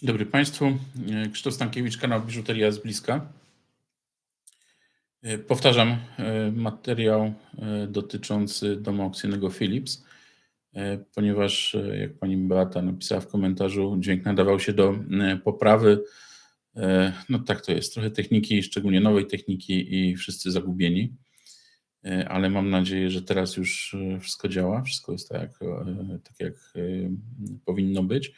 Dzień dobry Państwu. E, Krzysztof Stankiewicz, kanał Biżuteria z bliska. E, Powtarzam e, materiał dotyczący domu aukcyjnego Philips, ponieważ jak pani Beata napisała w komentarzu, dźwięk nadawał się do poprawy. No tak to jest, trochę techniki, szczególnie nowej techniki i wszyscy zagubieni, ale mam nadzieję, że teraz już wszystko działa, wszystko jest tak, tak jak powinno być.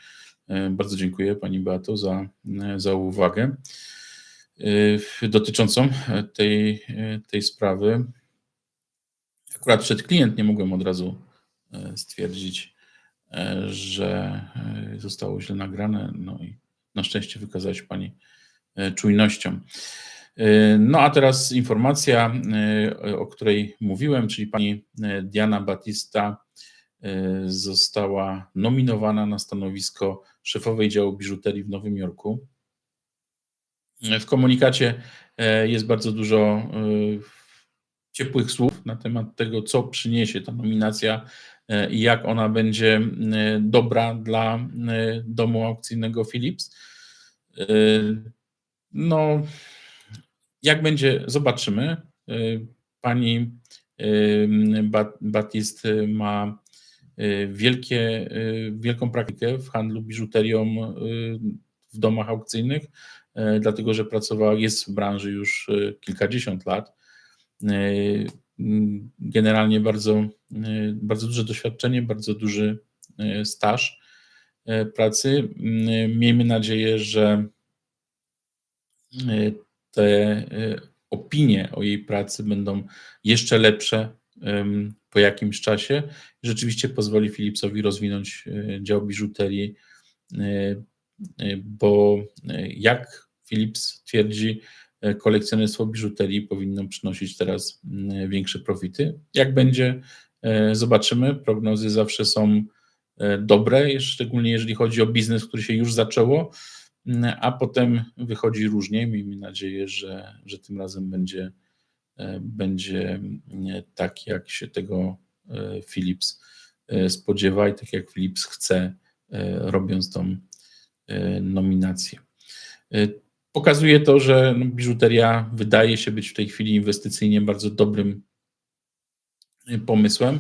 E, Bardzo dziękuję Pani Beato za, e, za uwagę e, dotyczącą tej, tej sprawy. Akurat przed klient nie mogłem od razu stwierdzić, że zostało źle nagrane, no i na szczęście wykazała się Pani czujnością. No a teraz informacja, o której mówiłem, czyli Pani Diana Batista została nominowana na stanowisko szefowej działu biżuterii w Nowym Jorku. W komunikacie e, jest bardzo dużo e, ciepłych słów na temat tego, co przyniesie ta nominacja i jak ona będzie dobra dla domu aukcyjnego Philips. No, jak będzie, zobaczymy. Pani Ba- Batist ma wielkie, e, wielką praktykę w handlu biżuterią e, w domach aukcyjnych, dlatego że pracowała, jest w branży już kilkadziesiąt lat. Generalnie bardzo, bardzo duże doświadczenie, bardzo duży staż pracy. Miejmy nadzieję, że te opinie o jej pracy będą jeszcze lepsze po jakimś czasie. Rzeczywiście pozwoli Philipsowi rozwinąć e, dział biżuterii, e, e, bo jak Philips twierdzi, kolekcjonerstwo biżuterii powinno przynosić teraz większe profity. Jak będzie, zobaczymy. Prognozy zawsze są dobre, szczególnie jeżeli chodzi o biznes, który się już zaczęło, mm, a potem wychodzi różnie. Miejmy nadzieję, że, że tym razem będzie, będzie mm, tak, jak się tego e, Philips e, spodziewa i tak jak Philips chce, e, robiąc tą e, nominację. E, Pokazuje to, że no, biżuteria wydaje się być w tej chwili inwestycyjnie bardzo dobrym e, pomysłem.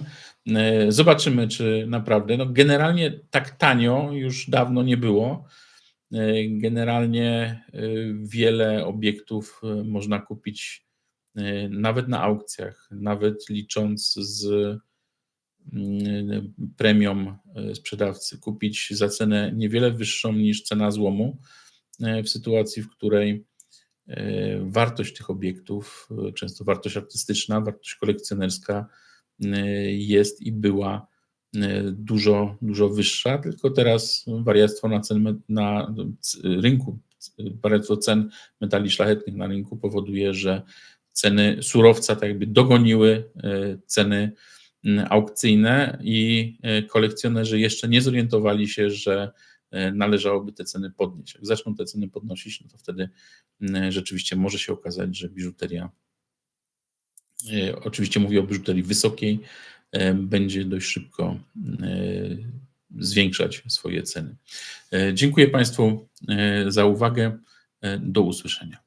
E, Zobaczymy, czy naprawdę. No, generalnie tak tanio już dawno nie było. E, Generalnie e, wiele obiektów e, można kupić e, nawet na aukcjach, nawet licząc z mm, premią e, sprzedawcy, kupić za cenę niewiele wyższą niż cena złomu, w sytuacji, w której wartość tych obiektów, często wartość artystyczna, wartość kolekcjonerska jest i była dużo, dużo wyższa, tylko teraz wariactwo na, cen, na rynku, wariactwo cen metali szlachetnych na rynku powoduje, że ceny surowca tak jakby dogoniły e, ceny m, aukcyjne i e, kolekcjonerzy jeszcze nie zorientowali się, że e, należałoby te ceny podnieść. Jak zaczną te ceny podnosić, no to wtedy m, rzeczywiście może się okazać, że biżuteria, oczywiście mówię o biżuterii wysokiej, będzie dość szybko zwiększać swoje ceny. Dziękuję Państwu za uwagę. Do usłyszenia.